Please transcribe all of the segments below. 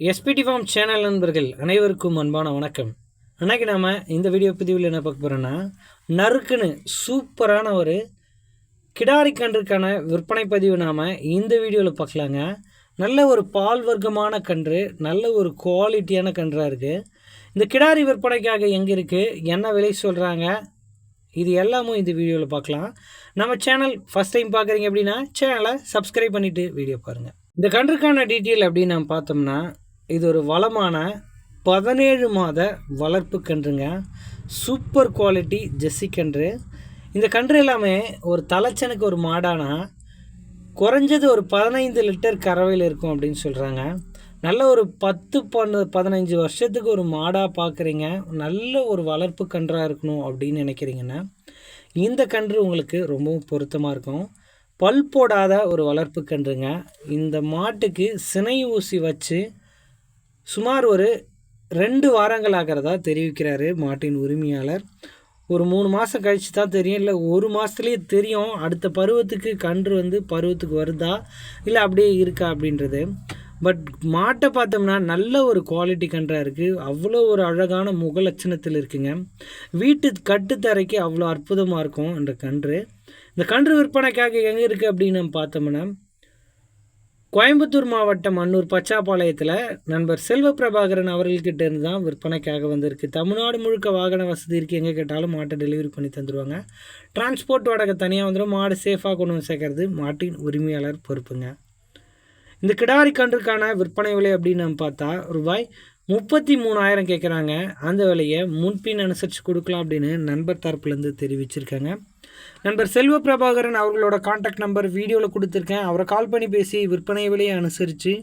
SPD form channel நண்பர்கள் அனைவருக்கும் அன்பான வணக்கம். அன்றைக்கி நாம் இந்த வீடியோ பதிவில் என்ன பார்க்க போகிறோன்னா நறுக்குன்னு சூப்பரான ஒரு கிடாரி கன்றுக்கான விற்பனை பதிவு நாம் இந்த வீடியோவில் பார்க்கலாங்க. நல்ல ஒரு பால் வர்க்கமான கன்று நல்ல ஒரு குவாலிட்டியான கன்றாக இருக்குது இந்த கிடாரி விற்பனைக்காக எங்கே இருக்குது என்ன விலை சொல்கிறாங்க இது எல்லாமும் இந்த வீடியோவில் பார்க்கலாம். நம்ம சேனல் ஃபஸ்ட் டைம் பார்க்குறீங்க அப்படின்னா சேனலை சப்ஸ்கிரைப் பண்ணிவிட்டு வீடியோ பாருங்கள் இந்த கன்றுக்கான டீட்டெயில் அப்படின்னு நம்ம பார்த்தோம்னா இது ஒரு வளமான பதினேழு மாத வளர்ப்பு கன்றுங்க. சூப்பர் குவாலிட்டி ஜெஸ்ஸி கன்று. இந்த கன்று எல்லாமே ஒரு தலைச்சனுக்கு ஒரு மாடானா குறைஞ்சது ஒரு பதினைந்து லிட்டர் கறவையில் இருக்கும் அப்படின்னு சொல்கிறாங்க நல்ல ஒரு பத்து பன்னு பதினஞ்சு வருஷத்துக்கு ஒரு மாடாக பார்க்குறீங்க நல்ல ஒரு வளர்ப்பு கன்றாக இருக்கணும் அப்படின்னு நினைக்கிறீங்கன்னா இந்த கன்று உங்களுக்கு ரொம்பவும் பொருத்தமாக இருக்கும். பல் போடாத ஒரு வளர்ப்பு கன்றுங்க. இந்த மாட்டுக்கு சினை ஊசி வச்சு சுமார் ஒரு ரெண்டு வாரங்கள் ஆகிறதா தெரிவிக்கிறாரு மாட்டின் உரிமையாளர். ஒரு மூணு மாதம் கழித்து தான் தெரியும். இல்லை ஒரு மாதத்துலேயே தெரியும். அடுத்த பருவத்துக்கு கன்று வந்து பருவத்துக்கு வருதா? இல்லை அப்படியே இருக்கா அப்படின்றது. பட் மாட்டை பார்த்தோம்னா நல்ல ஒரு குவாலிட்டி கன்றாக இருக்குது அவ்வளோ ஒரு அழகான முக லட்சணத்தில் இருக்குங்க. வீட்டு கட்டுத்தரைக்கு அவ்வளோ அற்புதமாக இருக்கும் அந்த கன்று. இந்த கன்று விற்பனைக்காக எங்கே இருக்குது அப்படின்னு நம்ம பார்த்தோம்னா கோயம்புத்தூர் மாவட்டம் அன்னூர் பச்சாப்பாளையத்தில் நண்பர் செல்வ பிரபாகரன் அவர்கள்கிட்ட இருந்து தான் விற்பனைக்காக வந்திருக்கு. தமிழ்நாடு முழுக்க வாகன வசதி இருக்குது எங்கே கேட்டாலும் மாட்டை டெலிவரி பண்ணி தந்துடுவாங்க டிரான்ஸ்போர்ட் வாடகை தனியாக வந்துடும் மாடு சேஃபாக கொண்டு வந்து சேர்க்கறது மாட்டின் உரிமையாளர் பொறுப்புங்க. இந்த கிடாரி கன்றுக்கான விற்பனை விலை அப்படின்னு நம்ம பார்த்தா ரூபாய் முப்பத்தி மூணாயிரம் கேட்குறாங்க அந்த விலையை முன்பின் அனுசரித்து கொடுக்கலாம் அப்படின்னு நண்பர் தரப்புலேருந்து தெரிவிச்சிருக்காங்க. நண்பர் செல்வ பிரபாகரன் அவர்களோட காண்டாக்ட் நம்பர் வீடியோவில் கொடுத்துருக்கேன். அவரை கால் பண்ணி பேசி விற்பனை விலையை அனுசரித்து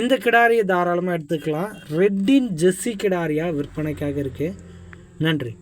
இந்த கிடாரியை தாராளமாக எடுத்துக்கலாம். ரெட்டின் ஜெஸ்ஸி கிடாரியாக விற்பனைக்காக இருக்குது நன்றி.